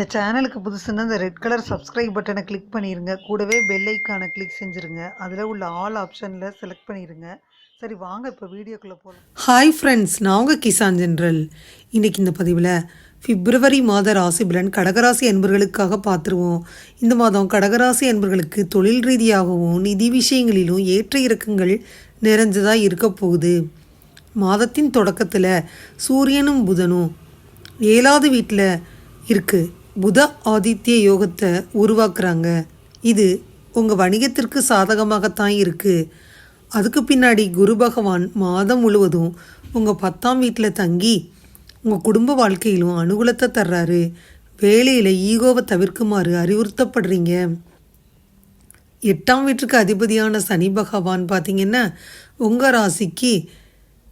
இந்த சேனலுக்கு புதுசுன்னா இந்த ரெட் கலர் சப்ஸ்கிரைப் பட்டனை கிளிக் பண்ணிடுங்க கூடவே பெல் ஐக்கானை கிளிக் செஞ்சுருங்க. அதில் உள்ள ஆல் ஆப்ஷனில் செலக்ட் பண்ணிடுங்க சரி வாங்க இப்போ வீடியோக்குள்ளே போகலாம் ஹாய் ஃப்ரெண்ட்ஸ் நான் உங்கள் கிசான் ஜென்ரல். இன்றைக்கி இந்த பதிவில் பிப்ரவரி மாத ராசி பலன் கடகராசி அன்பர்களுக்காக பார்த்துருவோம். இந்த மாதம் கடகராசி அன்பர்களுக்கு தொழில் ரீதியாகவும் நிதி விஷயங்களிலும் ஏற்ற இறக்கங்கள் நிறைஞ்சதாக இருக்க போகுது. மாதத்தின் தொடக்கத்தில் சூரியனும் புதனும் ஏழாவது வீட்டில் இருக்குது புத ஆதித்ய யோகத்தை உருவாக்குறாங்க. இது உங்கள் வணிகத்திற்கு சாதகமாகத்தான் இருக்குது அதுக்கு பின்னாடி குரு பகவான் மாதம் முழுவதும் உங்கள் பத்தாம் வீட்டில் தங்கி உங்கள் குடும்ப வாழ்க்கையிலும் அனுகூலத்தை தர்றாரு. வேலையில் ஈகோவை தவிர்க்குமாறு அறிவுறுத்தப்படுறீங்க. எட்டாம் வீட்டுக்கு அதிபதியான சனி பகவான் பார்த்தீங்கன்னா உங்கள் ராசிக்கு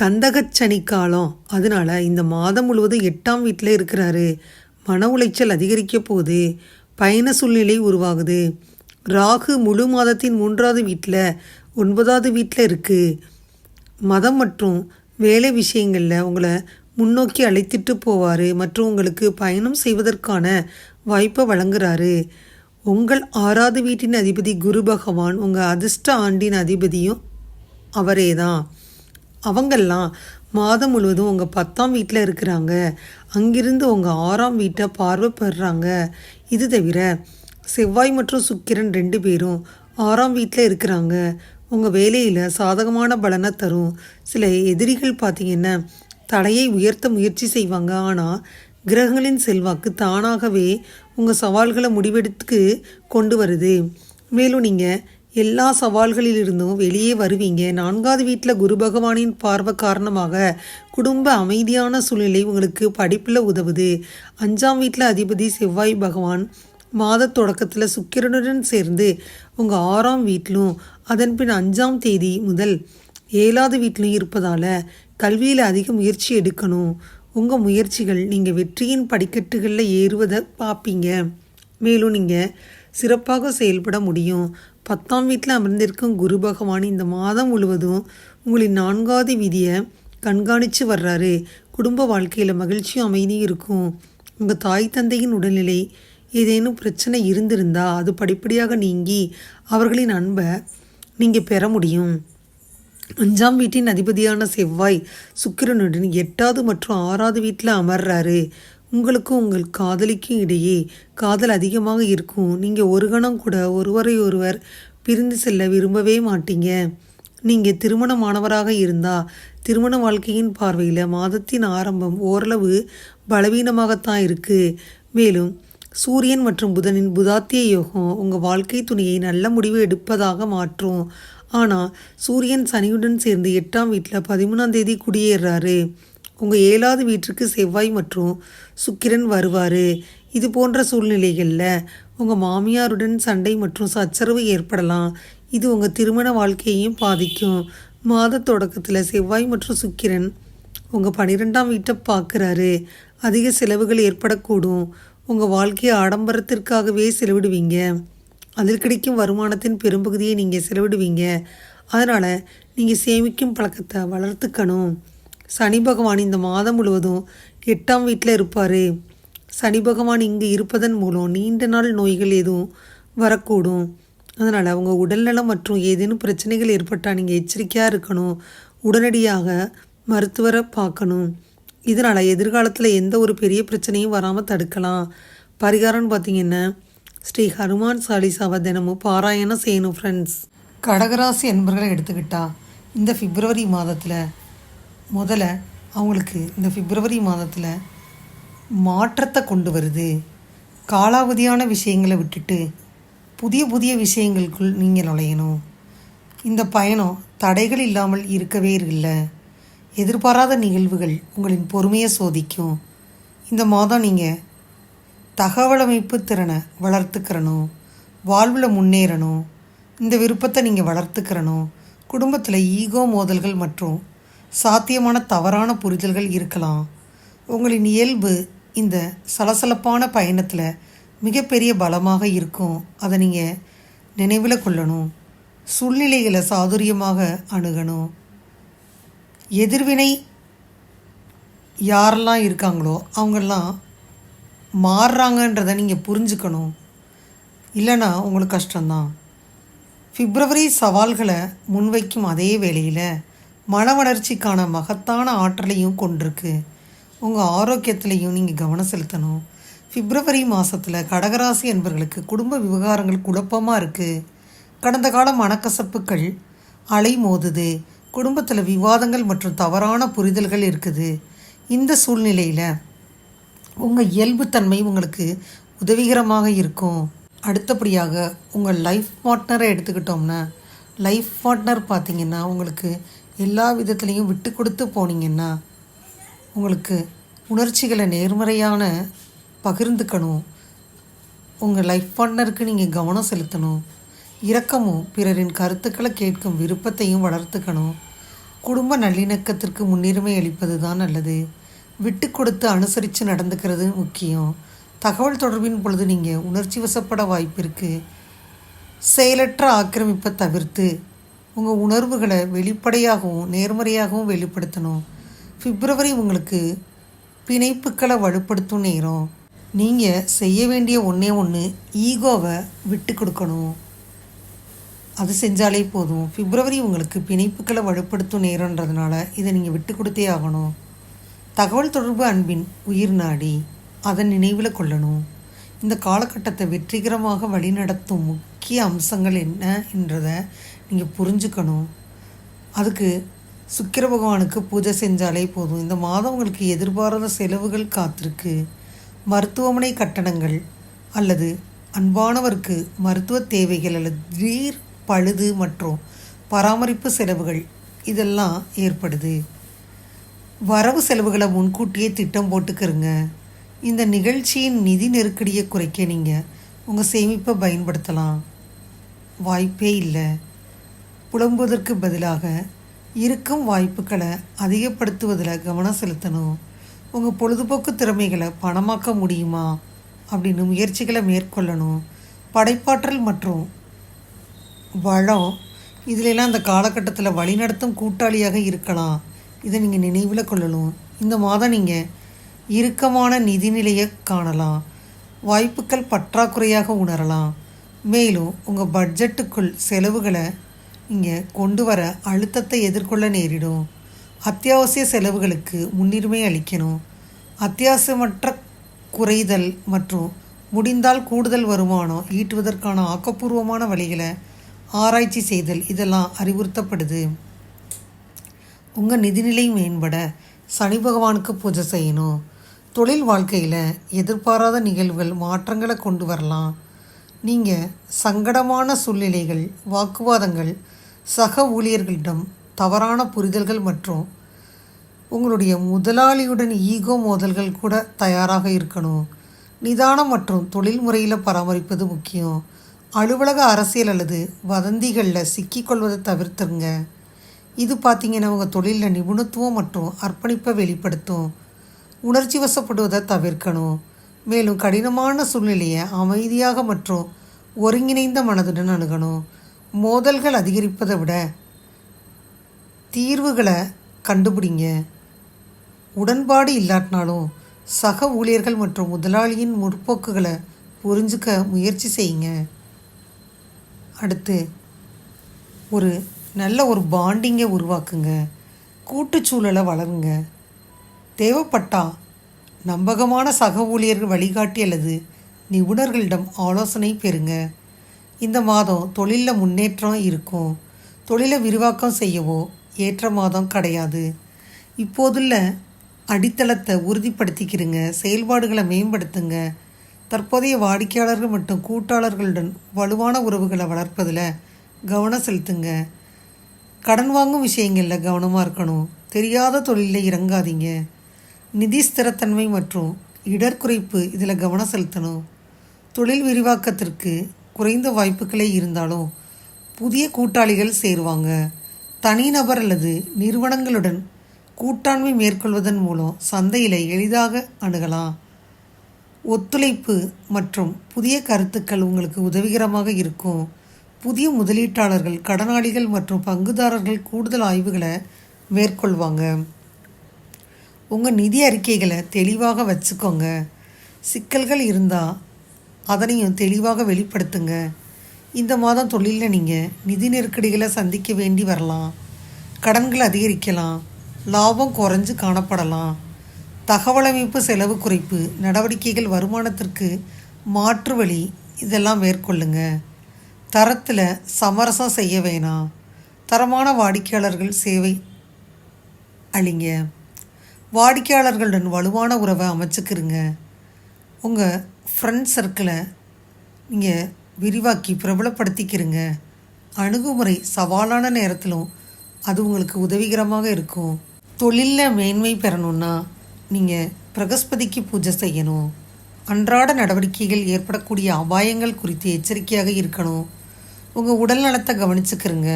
கந்தகச்சனி காலம். அதனால இந்த மாதம் முழுவதும் எட்டாம் வீட்டில் இருக்கிறாரு. மன உளைச்சல் அதிகரிக்க போகுது. பயண சூழ்நிலை உருவாகுது. ராகு முழு மாதத்தின் மூன்றாவது வீட்டில் ஒன்பதாவது வீட்டில் இருக்குது மதம் மற்றும் வேலை விஷயங்களில் உங்களை முன்னோக்கி அழைத்துட்டு போவார். மற்றும் உங்களுக்கு பயணம் செய்வதற்கான வாய்ப்பை வழங்குறாரு. உங்கள் ஆறாவது வீட்டின் அதிபதி குரு பகவான் உங்கள் அதிர்ஷ்ட ஆண்டின் அதிபதியும் அவரே தான் அவங்கெல்லாம் மாதம் முழுவதும் உங்கள் பத்தாம் வீட்டில் இருக்கிறாங்க. அங்கிருந்து உங்கள் ஆறாம் வீட்டை பார்வைப்படுறாங்க. இது தவிர செவ்வாய் மற்றும் சுக்கிரன் ரெண்டு பேரும் ஆறாம் வீட்டில் இருக்கிறாங்க. உங்கள் வேலையில் சாதகமான பலனை தரும். சில எதிரிகள் பார்த்தீங்கன்னா தடையை உயர்த்த முயற்சி செய்வாங்க. ஆனால் கிரகங்களின் செல்வாக்கு தானாகவே உங்கள் சவால்களை முடிவெடுத்துக்கு கொண்டு வருது. மேலும் நீங்கள் எல்லா சவால்களிலிருந்தும் வெளியே வருவீங்க. நான்காவது வீட்டில் குரு பகவானின் பார்வை காரணமாக குடும்ப அமைதியான சூழ்நிலை உங்களுக்கு படிப்பில் உதவுது. அஞ்சாம் வீட்டில் அதிபதி செவ்வாய் பகவான் மாத தொடக்கத்தில் சுக்கிரனுடன் சேர்ந்து உங்கள் ஆறாம் வீட்டிலும் அதன் பின் அஞ்சாம் தேதி முதல் ஏழாவது வீட்டிலும் இருப்பதால் கல்வியில் அதிக முயற்சி எடுக்கணும். உங்கள் முயற்சிகள் நீங்கள் வெற்றியின் படிக்கட்டுகளில் ஏறுவதை பார்ப்பீங்க மேலும் நீங்கள் சிறப்பாக செயல்பட முடியும். பத்தாம் வீட்டில் அமர்ந்திருக்கும் குரு பகவான் இந்த மாதம் முழுவதும் உங்களின் நான்காவது விதியை கண்காணித்து வர்றாரு. குடும்ப வாழ்க்கையில் மகிழ்ச்சியும் அமைதியும் இருக்கும். உங்கள் தாய் தந்தையின் உடல்நிலை ஏதேனும் பிரச்சனை இருந்திருந்தா அது படிப்படியாக நீங்கி அவர்களின் அன்பை நீங்கள் பெற முடியும். அஞ்சாம் வீட்டின் அதிபதியான செவ்வாய் சுக்கிரனுடன் எட்டாவது மற்றும் ஆறாவது வீட்டில் அமர்றாரு. உங்களுக்கும் உங்கள் காதலிக்கும் இடையே காதல் அதிகமாக இருக்கும். நீங்கள் ஒரு கணம் கூட ஒருவரை ஒருவர் பிரிந்து செல்ல விரும்பவே மாட்டீங்க. நீங்கள் திருமணமானவராக இருந்தால் திருமண வாழ்க்கையின் பார்வையில் மாதத்தின் ஆரம்பம் ஓரளவு பலவீனமாகத்தான் இருக்குது மேலும் சூரியன் மற்றும் புதனின் புதாத்திய யோகம் உங்கள் வாழ்க்கை துணையை நல்ல முடிவு எடுப்பதாக மாற்றும். ஆனால் சூரியன் சனியுடன் சேர்ந்து எட்டாம் வீட்டில் பதிமூணாம் தேதி குடியேறாரு. உங்கள் ஏழாவது வீட்டிற்கு செவ்வாய் மற்றும் சுக்கிரன் வருவார். இது போன்ற சூழ்நிலைகளில் உங்கள் மாமியாருடன் சண்டை மற்றும் சச்சரவு ஏற்படலாம். இது உங்கள் திருமண வாழ்க்கையையும் பாதிக்கும். மாத தொடக்கத்தில் செவ்வாய் மற்றும் சுக்கிரன் உங்கள் பன்னிரெண்டாம் வீட்டை பார்க்குறாரு அதிக செலவுகள் ஏற்படக்கூடும். உங்கள் வாழ்க்கையை ஆடம்பரத்திற்காகவே செலவிடுவீங்க. அதில் கிடைக்கும் வருமானத்தின் பெரும்பகுதியை நீங்கள் செலவிடுவீங்க. அதனால் நீங்கள் சேமிக்கும் பழக்கத்தை வளர்த்துக்கணும். சனி பகவான் இந்த மாதம் முழுவதும் எட்டாம் வீட்டில் இருப்பார். சனி பகவான் இங்கே இருப்பதன் மூலம் நீண்ட நாள் நோய்கள் எதுவும் வரக்கூடும். அதனால் அவங்க உடல்நலம் மற்றும் ஏதேனும் பிரச்சனைகள் ஏற்பட்டால் நீங்கள் எச்சரிக்கையாக இருக்கணும். உடனடியாக மருத்துவரை பார்க்கணும். இதனால் எதிர்காலத்தில் எந்த ஒரு பெரிய பிரச்சனையும் வராமல் தடுக்கலாம். பரிகாரம்னு பார்த்தீங்கன்னா ஸ்ரீ ஹனுமான் சாலிசாவை தினமும் பாராயணம் செய்யணும் ஃப்ரெண்ட்ஸ் கடகராசி என்பர்களை எடுத்துக்கிட்டா இந்த பிப்ரவரி மாதத்தில் முதல்ல அவங்களுக்கு இந்த பிப்ரவரி மாதத்தில் மாற்றத்தை கொண்டு வருது. காலாவதியான விஷயங்களை விட்டுட்டு புதிய புதிய விஷயங்களுக்குள் நீங்கள் நுழையணும். இந்த பயணம் தடைகள் இல்லாமல் இருக்கவே இல்லை. எதிர்பாராத நிகழ்வுகள் உங்களின் பொறுமையை சோதிக்கும். இந்த மாதம் நீங்கள் தகவலமைப்பு திறனை வளர்த்துக்கிறணும். வாழ்வில் முன்னேறணும். இந்த விருப்பத்தை நீங்கள் வளர்த்துக்கிறணும். குடும்பத்தில் ஈகோ மோதல்கள் மற்றும் சாத்தியமான தவறான புரிதல்கள் இருக்கலாம். உங்களின் இயல்பு இந்த சலசலப்பான பயணத்தில் மிகப்பெரிய பலமாக இருக்கும். அதை நீங்கள் நினைவில் கொள்ளணும். சூழ்நிலைகளை சாதுரியமாக அணுகணும். எதிர்வினை யாரெல்லாம் இருக்காங்களோ அவங்கெல்லாம் மாறுறாங்கன்றதை நீங்கள் புரிஞ்சுக்கணும். இல்லைன்னா உங்களுக்கு கஷ்டம்தான். பிப்ரவரி சவால்களை முன்வைக்கும் அதே வேளையில் மன வளர்ச்சிக்கான மகத்தான ஆற்றலையும் கொண்டிருக்கு. உங்கள் ஆரோக்கியத்திலையும் நீங்கள் கவனம் செலுத்தணும். பிப்ரவரி மாதத்தில் கடகராசி என்பவர்களுக்கு குடும்ப விவகாரங்கள் குழப்பமாக இருக்குது கடந்த கால மனக்கசப்புகள் அலை மோதுது குடும்பத்தில் விவாதங்கள் மற்றும் தவறான புரிதல்கள் இருக்குது. இந்த சூழ்நிலையில் உங்கள் இயல்புத்தன்மை உங்களுக்கு உதவிகரமாக இருக்கும். அடுத்தபடியாக உங்கள் லைஃப் பார்ட்னரை எடுத்துக்கிட்டோம்னா லைஃப் பார்ட்னர் பார்த்திங்கன்னா உங்களுக்கு எல்லா விதத்துலேயும் விட்டு கொடுத்து போனீங்கன்னா உங்களுக்கு உணர்ச்சிகளை நேர்மறையான பகிர்ந்துக்கணும். உங்கள் லைஃப் பார்ட்னருக்கு நீங்கள் கவனம் செலுத்தணும். இரக்கமும் பிறரின் கருத்துக்களை கேட்கும் விருப்பத்தையும் வளர்த்துக்கணும். குடும்ப நல்லிணக்கத்திற்கு முன்னுரிமை அளிப்பது தான் நல்லது. விட்டு கொடுத்து அனுசரித்து நடந்துக்கிறது முக்கியம். தகவல் தொடர்பின் பொழுது நீங்கள் உணர்ச்சி வசப்பட வாய்ப்பு இருக்குது செயலற்ற ஆக்கிரமிப்பை தவிர்த்து உங்கள் உணர்வுகளை வெளிப்படையாகவும் நேர்மறையாகவும் வெளிப்படுத்தணும். பிப்ரவரி உங்களுக்கு பிணைப்புக்களை வலுப்படுத்தும் நேரம். நீங்கள் செய்ய வேண்டிய ஒன்றே ஒன்று ஈகோவை விட்டு கொடுக்கணும். அது செஞ்சாலே போதும். பிப்ரவரி உங்களுக்கு பிணைப்புக்களை வலுப்படுத்தும் நேரன்றதுனால இதை நீங்கள் விட்டு கொடுத்தே ஆகணும். தகவல் தொடர்பு அன்பின் உயிர் நாடி அதை நினைவில் கொள்ளணும். இந்த காலகட்டத்தை வெற்றிகரமாக வழிநடத்தும் முக்கிய அம்சங்கள் என்ன என்றதை நீங்கள் புரிஞ்சுக்கணும். அதுக்கு சுக்கிர பகவானுக்கு பூஜை செஞ்சாலே போதும். இந்த மாதம் உங்களுக்கு எதிர்பாராத செலவுகள் காத்திருக்கு. மருத்துவமனை கட்டணங்கள் அல்லது அன்பானவருக்கு மருத்துவ தேவைகள் அல்லது திடீர் பழுது மற்றும் பராமரிப்பு செலவுகள் இதெல்லாம் ஏற்படுது. வரவு செலவுகளை முன்கூட்டியே திட்டம் போட்டுக்கிறங்க இந்த நிகழ்ச்சியின் நிதி நெருக்கடியை குறைக்க நீங்கள் உங்கள் சேமிப்பை பயன்படுத்தலாம். வாய்ப்பே இல்லை. புலம்புவதற்கு பதிலாக இருக்கும் வாய்ப்புகளை அதிகப்படுத்துவதில் கவனம் செலுத்தணும். உங்கள் பொழுதுபோக்கு திறமைகளை பணமாக்க முடியுமா? அப்படின்னு முயற்சிகளை மேற்கொள்ளணும். படைப்பாற்றல் மற்றும் வளம் இதிலெல்லாம் அந்த காலகட்டத்தில் வழிநடத்தும் கூட்டாளியாக இருக்கலாம். இதை நீங்கள் நினைவில் கொள்ளணும். இந்த மாதம் நீங்கள் இறுக்கமான நிதிநிலையை காணலாம். வாய்ப்புகள் பற்றாக்குறையாக உணரலாம். மேலும் உங்கள் பட்ஜெட்டுக்குள் செலவுகளை இங்கே கொண்டு வர அழுத்தத்தை எதிர்கொள்ள நேரிடும். அத்தியாவசிய செலவுகளுக்கு முன்னுரிமை அளிக்கணும். அத்தியாவசியமற்ற குறைதல் மற்றும் முடிந்தால் கூடுதல் வருமானம் ஈட்டுவதற்கான ஆக்கப்பூர்வமான வழிகளை ஆராய்ச்சி செய்தல் இதெல்லாம் அறிவுறுத்தப்படுது. உங்கள் நிதிநிலை மேம்பட சனி பகவானுக்கு பூஜை செய்யணும். தொழில் வாழ்க்கையில் எதிர்பாராத நிகழ்வுகள் மாற்றங்களை கொண்டு வரலாம். நீங்கள் சங்கடமான சூழ்நிலைகள் வாக்குவாதங்கள் சக ஊழியர்களிடம் தவறான புரிதல்கள் மற்றும் உங்களுடைய முதலாளியுடன் ஈகோ மோதல்கள் கூட தயாராக இருக்கணும். நிதானம் மற்றும் தொழில் முறையில் பராமரிப்பது முக்கியம். அலுவலக அரசியல் அல்லது வதந்திகளில் சிக்கிக்கொள்வதை தவிர்த்துருங்க. இது பார்த்தீங்கன்னா உங்கள் தொழிலில் நிபுணத்துவம் மற்றும் அர்ப்பணிப்பை வெளிப்படுத்தும். உணர்ச்சி வசப்படுவதை தவிர்க்கணும். மேலும் கடினமான சூழ்நிலையை அமைதியாக மற்றும் ஒருங்கிணைந்த மனதுடன் அணுகணும். மோதல்கள் அதிகரிப்பதை விட தீர்வுகளை கண்டுபிடிங்க. உடன்பாடு இல்லாட்டினாலும் சக ஊழியர்கள் மற்றும் முதலாளியின் முற்போக்குகளை புரிஞ்சுக்க முயற்சி செய்யுங்க. அடுத்து ஒரு நல்ல ஒரு பாண்டிங்கை உருவாக்குங்க. கூட்டுச்சூழலை வளருங்க. தேவைப்பட்டால் நம்பகமான சக ஊழியர்கள் வழிகாட்டி அல்லது நிபுணர்களிடம் ஆலோசனை பெறுங்க. இந்த மாதம் தொழிலில் முன்னேற்றம் இருக்கும். தொழிலை விரிவாக்கம் செய்யவோ ஏற்ற மாதம் கிடையாது. இப்போதுள்ள அடித்தளத்தை உறுதிப்படுத்திக்கிறங்க செயல்பாடுகளை மேம்படுத்துங்க. தற்போதைய வாடிக்கையாளர்கள் மற்றும் கூட்டாளர்களுடன் வலுவான உறவுகளை வளர்ப்பதில் கவனம் செலுத்துங்க. கடன் வாங்கும் விஷயங்களில் கவனமாக இருக்கணும். தெரியாத தொழிலில் இறங்காதீங்க. நிதி ஸ்திரத்தன்மை மற்றும் இடர்குறைப்பு இதில் கவனம் செலுத்தணும். தொழில் விரிவாக்கத்திற்கு குறைந்த வாய்ப்புகளே இருந்தாலும் புதிய கூட்டாளிகள் சேருவாங்க. தனிநபர் அல்லது நிறுவனங்களுடன் கூட்டாண்மை மேற்கொள்வதன் மூலம் சந்தையில் எளிதாக அணுகலாம். ஒத்துழைப்பு மற்றும் புதிய கருத்துக்கள் உங்களுக்கு உதவிகரமாக இருக்கும். புதிய முதலீட்டாளர்கள் கடனாளிகள் மற்றும் பங்குதாரர்கள் கூடுதல் ஆய்வுகளை மேற்கொள்வாங்க. உங்கள் நிதி அறிக்கைகளை தெளிவாக வச்சுக்கோங்க. சிக்கல்கள் இருந்தால் அதனையும் தெளிவாக வெளிப்படுத்துங்க. இந்த மாதம் தொழிலில் நீங்கள் நிதி நெருக்கடிகளை சந்திக்க வேண்டி வரலாம். கடன்கள் அதிகரிக்கலாம். லாபம் குறைஞ்சு காணப்படலாம். தகவலமைப்பு செலவு குறைப்பு நடவடிக்கைகள் வருமானத்திற்கு மாற்று வழி இதெல்லாம் மேற்கொள்ளுங்க. தரத்தில் சமரசம் செய்ய வேணாம். தரமான வாடிக்கையாளர்கள் சேவை அழிங்க வாடிக்கையாளர்களுடன் வலுவான உறவை அமைச்சுக்கிறங்க உங்கள் ஃப்ரெண்ட் சர்க்கிளை நீங்கள் விரிவாக்கி பிரபலப்படுத்திக்கிறங்க. அணுகுமுறை சவாலான நேரத்திலும் அது உங்களுக்கு உதவிகரமாக இருக்கும். தொழிலில் மேன்மை பெறணும்னா நீங்கள் பிரகஸ்பதிக்கு பூஜை செய்யணும். அன்றாட நடவடிக்கைகள் ஏற்படக்கூடிய அபாயங்கள் குறித்து எச்சரிக்கையாக இருக்கணும். உங்கள் உடல் நலத்தை கவனிச்சுக்கிறங்க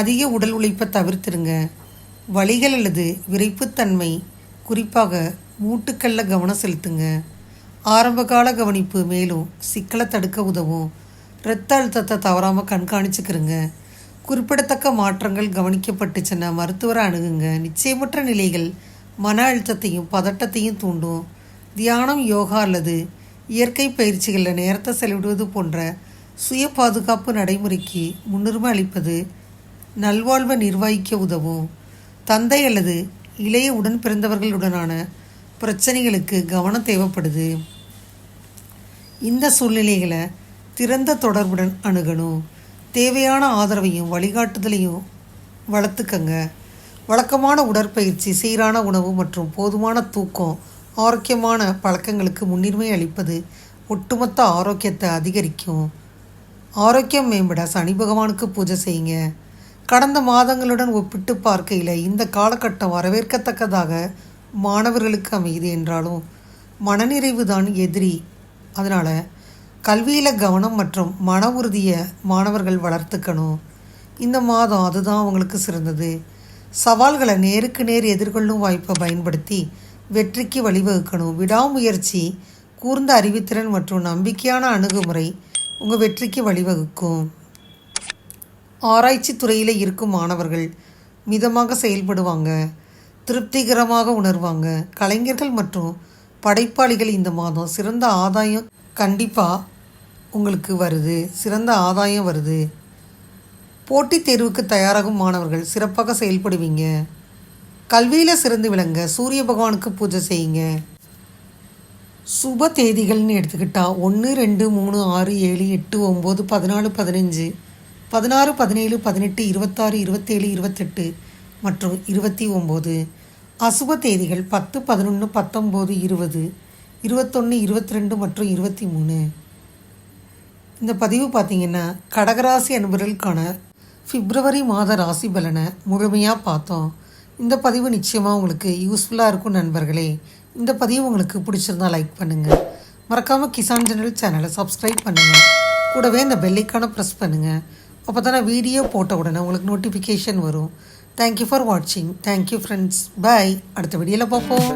அதிக உடல் உழைப்பை தவிர்த்துருங்க. வலிகள் அல்லது விரைப்புத்தன்மை குறிப்பாக மூட்டுக்களில் கவனம் செலுத்துங்க. ஆரம்பகால கவனிப்பு மேலும் சிக்கலை தடுக்க உதவும் இரத்த அழுத்தத்தை தவறாமல் கண்காணிச்சுக்கிறங்க குறிப்பிடத்தக்க மாற்றங்கள் கவனிக்கப்பட்டுச்சுன்னா மருத்துவரை அணுகுங்க. நிச்சயமற்ற நிலைகள் மன அழுத்தத்தையும் பதட்டத்தையும் தூண்டும். தியானம் யோகா அல்லது இயற்கை பயிற்சிகளில் நேரத்தை செலவிடுவது போன்ற சுய பாதுகாப்பு நடைமுறைக்கு முன்னுரிமை அளிப்பது நல்வாழ்வை நிர்வகிக்க உதவும். தந்தை அல்லது இளைய உடன் பிறந்தவர்களுடனான பிரச்சனைகளுக்கு கவனம் தேவைப்படுது. இந்த சூழ்நிலைகளை திறந்த தொடர்புடன் அணுகணும். தேவையான ஆதரவையும் வழிகாட்டுதலையும் வளர்த்துக்கங்க. வழக்கமான உடற்பயிற்சி சீரான உணவு மற்றும் போதுமான தூக்கம் ஆரோக்கியமான பழக்கங்களுக்கு முன்னுரிமை அளிப்பது ஒட்டுமொத்த ஆரோக்கியத்தை அதிகரிக்கும். ஆரோக்கியம் மேம்பட சனி பகவானுக்கு பூஜை செய்யுங்க. கடந்த மாதங்களுடன் ஒப்பிட்டு பார்க்கையில் இந்த காலகட்டம் வரவேற்கத்தக்கதாக மாணவர்களுக்கு அமையுது என்றாலும் மனநிறைவு தான் எதிரி அதனால் கல்வியில் கவனம் மற்றும் மன உறுதியை மாணவர்கள் வளர்த்துக்கணும். இந்த மாதம் அதுதான் அவங்களுக்கு சிறந்தது. சவால்களை நேருக்கு நேர் எதிர்கொள்ளும் வாய்ப்பை பயன்படுத்தி வெற்றிக்கு வழிவகுக்கணும். விடாமுயற்சி கூர்ந்த அறிவுத்திறன் மற்றும் நம்பிக்கையான அணுகுமுறை உங்கள் வெற்றிக்கு வழிவகுக்கும். ஆராய்ச்சி துறையில் இருக்கும் மாணவர்கள் மிதமாக செயல்படுவாங்க திருப்திகரமாக உணர்வாங்க. கலைஞர்கள் மற்றும் படைப்பாளிகள் இந்த மாதம். சிறந்த ஆதாயம் கண்டிப்பாக உங்களுக்கு வருது. சிறந்த ஆதாயம் வருது. போட்டித் தேர்வுக்கு தயாராகும் மாணவர்கள் சிறப்பாக செயல்படுவீங்க. கல்வியில் சிறந்து விளங்க சூரிய பகவானுக்கு பூஜை செய்யுங்க. சுப தேதிகள்னு எடுத்துக்கிட்டால் ஒன்று ரெண்டு மூணு ஆறு ஏழு எட்டு ஒம்பது பதினாலு பதினஞ்சு பதினாறு பதினேழு பதினெட்டு இருபத்தாறு இருபத்தேழு இருபத்தெட்டு மற்றும் இருபத்தி ஒம்பது. அசுப தேதிகள் பத்து பதினொன்று பத்தொம்போது இருபது இருபத்தொன்று இருபத்தி ரெண்டு மற்றும் இருபத்தி மூணு இந்த பதிவு பார்த்தீங்கன்னா கடகராசி அன்பர்களுக்கான பிப்ரவரி மாத ராசி பலனை முழுமையாக பார்த்தோம். இந்த பதிவு நிச்சயமாக உங்களுக்கு யூஸ்ஃபுல்லாக இருக்கும் நண்பர்களே. இந்த பதிவு உங்களுக்கு பிடிச்சிருந்தா லைக் பண்ணுங்கள் மறக்காமல் கிசான் ஜெனரல் சேனலை சப்ஸ்கிரைப் பண்ணுங்கள் கூடவே இந்த பெல்லைக்கான ப்ரெஸ் பண்ணுங்கள் அப்போ தானே வீடியோ போட்ட உடனே உங்களுக்கு நோட்டிஃபிகேஷன் வரும். தேங்க்யூ ஃபார் வாட்சிங் தேங்க்யூ ஃப்ரெண்ட்ஸ் பை அடுத்த வீடியோவில் பார்ப்போம்